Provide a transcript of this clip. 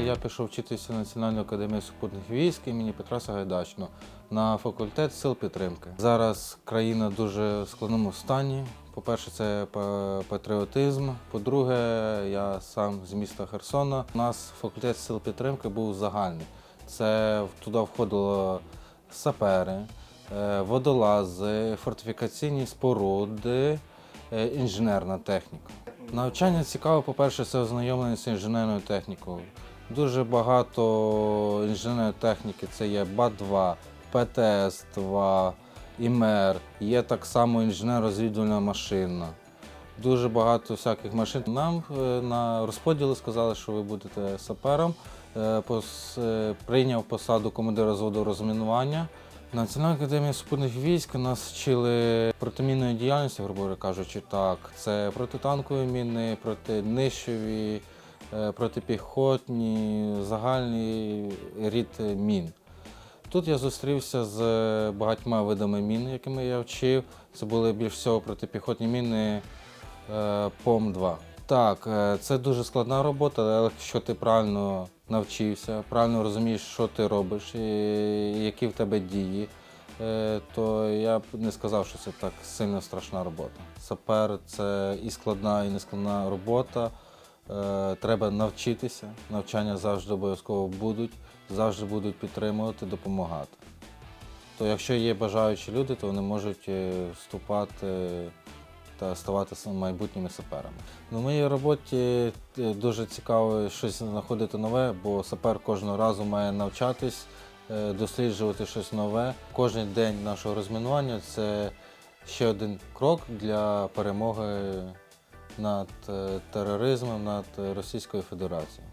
я пішов вчитися в Національну академію супутних військ імені Петра Сагайдачного на факультет сил підтримки. Зараз країна дуже в складному стані. По-перше, це патріотизм. По-друге, я сам з міста Херсона. У нас факультет сил підтримки був загальний. Це туди входило сапери, е, водолази, фортифікаційні споруди, е, інженерна техніка. Навчання цікаве, по-перше, це ознайомлення з інженерною технікою. Дуже багато інженерної техніки це є БА-2, ПТС-2, ІМЕР, є так само інженер-розвідувальна машина. Дуже багато всяких машин. Нам е, на розподілі сказали, що ви будете сапером. Е, е, Прийняв посаду командира зводу розмінування. Національна академія супутних військ нас вчили протимінної діяльності, грубо кажучи, так. Це протитанкові міни, протинищові, протипіхотні, загальний рід мін. Тут я зустрівся з багатьма видами мін, якими я вчив. Це були більш всього протипіхотні міни е, ПОМ-2. Так, е, це дуже складна робота, але якщо ти правильно навчився, правильно розумієш, що ти робиш, і які в тебе дії, е, то я б не сказав, що це так сильно страшна робота. Сапер це і складна, і нескладна робота. Е, Треба навчитися. Навчання завжди обов'язково будуть, завжди будуть підтримувати, допомагати. То якщо є бажаючі люди, то вони можуть е, вступати та ставати майбутніми саперами. Ну, в моїй роботі е, дуже цікаво щось знаходити нове, бо сапер кожного разу має навчатись, досліджувати щось нове. Кожен день нашого розмінування це ще один крок для перемоги над е, тероризмом, над Російською Федерацією.